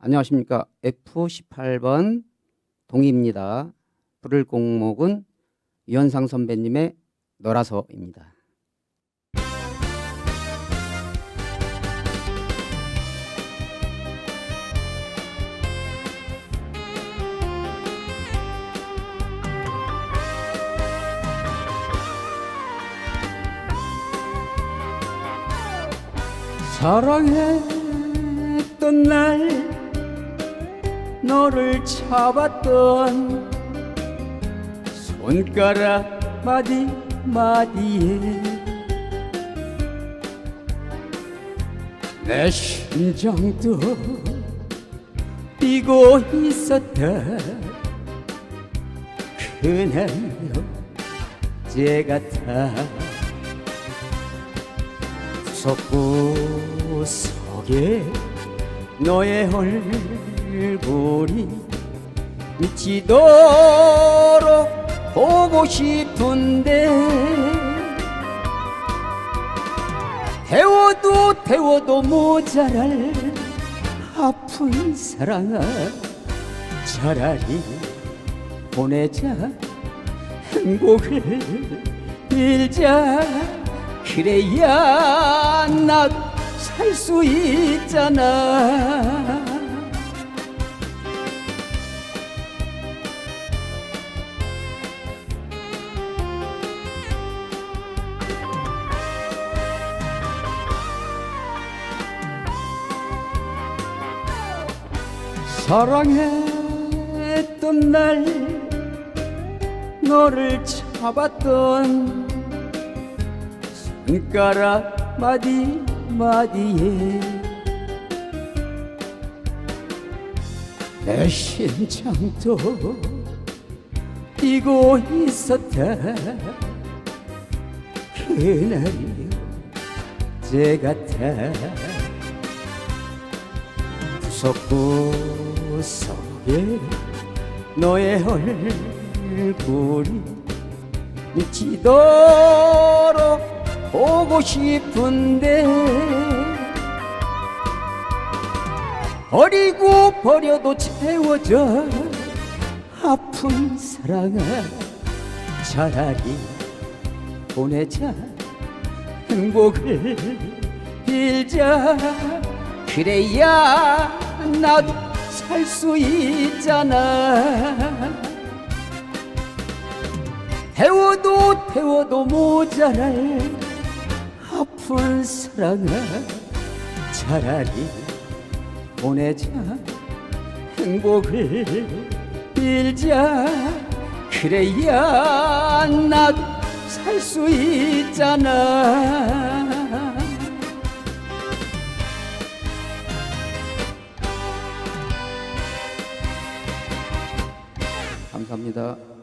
안녕하십니까. F18번 동희입니다. 부를 곡목은 유현상 선배님의 너라서입니다. 사랑했던 날 너를 잡았던 손가락 마디 마디에 내 심장도 뛰고 있었다. 그날로 제 같아 구석구 속에 너의 얼굴 이 미치도록 보고 싶은데 태워도 태워도 모자랄 아픈 사랑아 차라리 보내자. 행복을 빌자. 그래야 나 살 수 있잖아 사랑했던 날 너를 잡았던 손가락 마디 마디에 내 심장도 뛰고 있었다 그날이요 제 같아 구석 구 속에 너의 얼굴이 미치도록 보고 싶은데 버리고 버려도 채워져 아픈 사랑아 차라리 보내자. 행복을 빌자. 그래야 나도 살수 있잖아. 태워도 태워도 모자랄 아픈 사랑아 차라리 보내자. 행복을 빌자. 그래야 나도 살수 있잖아 감사합니다.